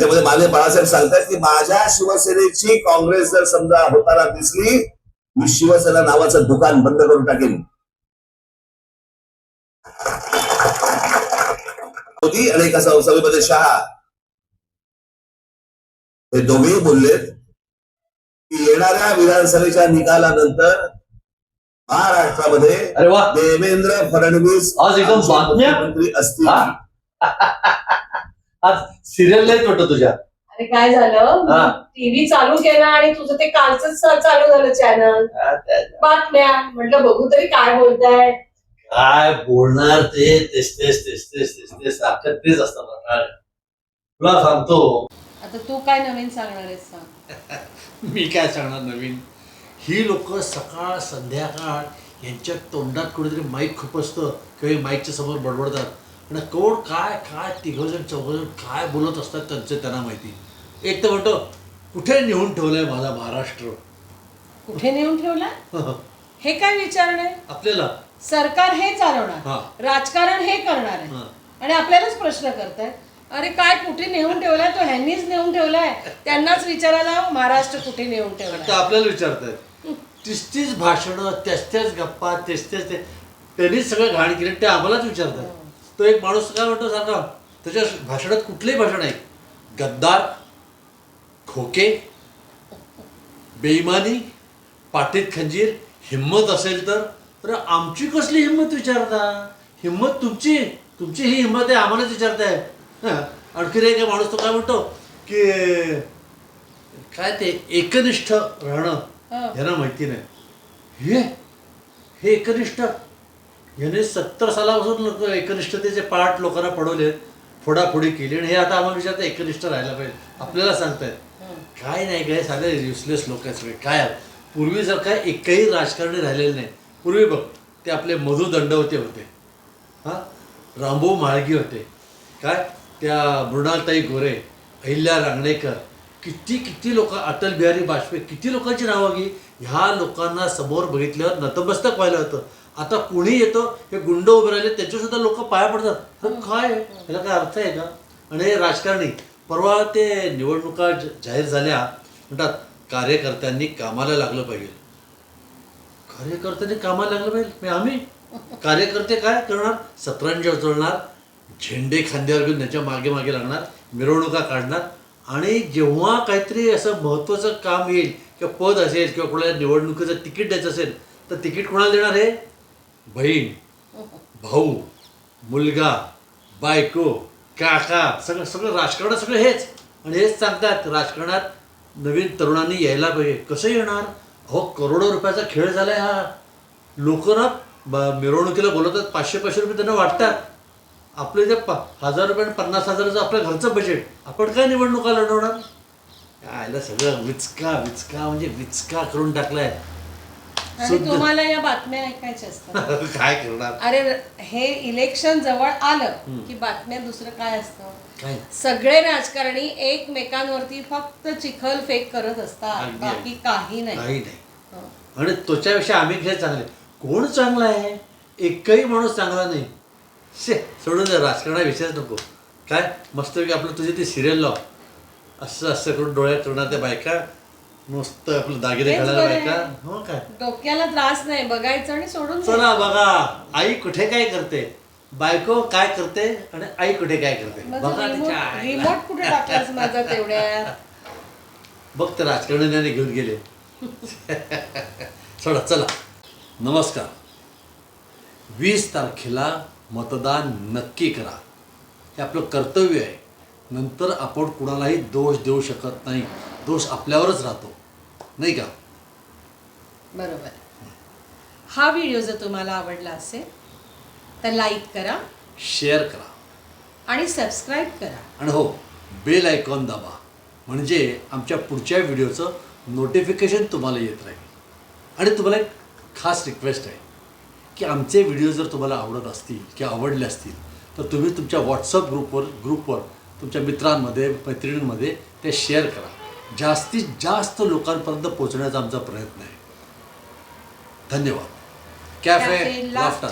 त्यामध्ये माझे बाळासाहेब सांगतात की माझ्या शिवसेनेची काँग्रेस जर समजा होताना दिसली मी शिवसेना नावाचं दुकान बंद करून टाकेन मोदी आणि एका सभेमध्ये शहा हे दोघेही बोललेत की येणाऱ्या विधानसभेच्या निकालानंतर महाराष्ट्रामध्ये अरे वा देवेंद्र फडणवीस आज एकदम बातम्या? असतील? आज सिरियल नाही वाटत तुझ्या. अरे काय झालं? हा. टीव्ही चालू केला आणि तुझं ते कालच चालू झालं चॅनल बातम्या. म्हटलं बघू तरी काय बोलताय. काय बोलणार ते? तेच तेच तेच तेच तेच तेच. सारखं तेच असतं प्रकार तुला सांगतो. आता तू काय नवीन सांगणार आहेस सांग. मी काय सांगणार नवीन? ही लोक सकाळ संध्याकाळ यांच्या तोंडात कुठेतरी माईक खूप असतं किंवा माईकच्या समोर बडबडतात. आणि कोण काय काय तिघंजण चौघजण काय बोलत असतात त्यांचं त्यांना माहिती. एक तर म्हणतो कुठे नेऊन ठेवलंय माझा महाराष्ट्र? कुठे नेऊन ठेवलाय? हे काय विचारणं आहे? आपल्याला. सरकार हे हा. चालवणार राजकारण हे करणार आहे. आणि आपल्यालाच प्रश्न करताय अरे काय कुठे नेऊन ठेवलाय? तो ह्यांनीच नेऊन ठेवलाय. त्यांनाच विचारायला महाराष्ट्र कुठे नेऊन आता ठेवलाय आपल्याला विचारतायत. तीस तीस भाषणं त्याच त्याच गप्पा तेच तेच ते त्यांनीच सगळं घाण केलं ते आम्हालाच विचारतात. तो एक माणूस काय म्हणतो सांगा? त्याच्या भाषणात कुठलंही भाषण आहे गद्दार खोके बेईमानी पाठीत खंजीर हिंमत असेल तर तर आमची कसली हिंमत विचारता? हिंमत तुमची तुमची ही हिंमत आहे आम्हालाच विचारताय. हं. आणखीन एक माणूस तो काय म्हणतो की काय ते एकनिष्ठ राहणं हं. यांना माहिती नाही. हे हे एकनिष्ठ याने सत्तर सालापासून एकनिष्ठतेचे पाठ लोकांना पडवले फोडाफोडी केली आणि हे आता आम्हाला विचारता एकनिष्ठ राहायला पाहिजे. आपल्याला सांगतायत. काय नाही काय साधे युसलेस लोक आहेत सगळे. काय? पूर्वी जर काय एकही राजकारणी राहिलेले नाही. पूर्वी बघ ते आपले मधु दंडवते होते. हां? रामभाऊ म्हाळगी होते. काय? त्या मृणालताई गोरे अहिल्या रांगणेकर. किती किती लोक अटल बिहारी वाजपेयी किती लोकांची नावं घे ह्या लोकांना समोर बघितल्यावर नतमस्तक व्हायला होतं. आता कोणी येतो हे गुंड उभे राहिले त्याच्यासुद्धा लोक पाया पडतात. तर काय आहे? याला काय अर्थ आहे का? आणि हे राजकारणी परवा ते निवडणुका जाहीर झाल्या म्हणतात कार्यकर्त्यांनी कामाला लागलं पाहिजे. कार्यकर्त्यांनी कामाला लागलं पाहिजे? आम्ही? कार्यकर्ते काय करणार? सतरंज उचलणार झेंडे खांद्यावर घेऊन त्याच्यामागे मागे लागणार मिरवणुका काढणार. आणि जेव्हा काहीतरी असं महत्त्वाचं काम येईल किंवा पद असेल किंवा कोणाला निवडणुकीचं तिकीट द्यायचं असेल तर तिकीट कोणाला देणार हे? बहीण भाऊ मुलगा बायको काका सगळं सगळं राजकारण सगळं हेच. आणि हेच सांगतात राजकारणात नवीन तरुणांनी यायला पाहिजे. कसं येणार? अहो करोडो रुपयाचा खेळ झाला आहे हा. लोक ना ब- मिरवणुकीला बोलवतात पाचशे पाचशे रुपये त्यांना वाटतात. आपले जे प हजार रुपये आणि पन्नास हजाराचं आपल्या घरचं बजेट आपण काय निवडणुका लढवणार? यायला सगळं विचका विचका म्हणजे विचका करून टाकलाय. आणि शुद्ध. तुम्हाला या बातम्या ऐकायच्या असतात. काय करणार? अरे हे इलेक्शन जवळ आलं की बातम्या दुसरं काय असतं? काय? सगळे राजकारणी एकमेकांवरती फक्त चिखल फेक करत असतात. अगदी. बाकी काही नाही. काही नाही. हं. आणि त्याच्यापेक्षा आम्ही खेळ चांगले? कोण चांगला आहे? एकही माणूस चांगला नाही. शे सोडून द्या राजकारणाविषयच नको. काय? मस्तपैकी आपलं तुझी ती सिरियल लाव. असं असं करून डोळ्यात करणार त्या बायका मस्त आपलं दागिने तेच घालायला बरं आहे. बायका हो काय? डोक्याला त्रास नाही बघायचं आणि सोडून चला बघा आई कुठे काय करते? बायको काय करते आणि आई कुठे काय करते? बघा तिच्या आईला. रिमोट कुठे टाकलास माझा तेवढ्या बघ ते राजकारण्याने घेऊन गेले. सोडा चला. नमस्कार. वीस तारखेला मतदान नक्की करा. हे आपलं कर्तव्य आहे. नंतर आपण कुणालाही दोष देऊ शकत नाही. दोष आपल्यावरच राहतो. नाही का? बरोबर. हा व्हिडिओ जर तुम्हाला आवडला असेल तर लाईक करा. शेअर करा. आणि सबस्क्राईब करा. आणि हो बेल आयकॉन दाबा. म्हणजे आमच्या पुढच्या व्हिडिओचं नोटिफिकेशन तुम्हाला येत राहील. आणि तुम्हाला एक खास रिक्वेस्ट आहे की आमचे व्हिडिओ जर तुम्हाला आवडत असतील किंवा आवडले असतील तर तुम्ही तुमच्या व्हॉट्सअप ग्रुपवर ग्रुपवर तुमच्या मित्रांमध्ये मैत्रिणींमध्ये ते शेअर करा. जास्तीत जास्त लोकांपर्यंत पोहोचण्याचा आमचा प्रयत्न आहे. धन्यवाद. Cafe laughter.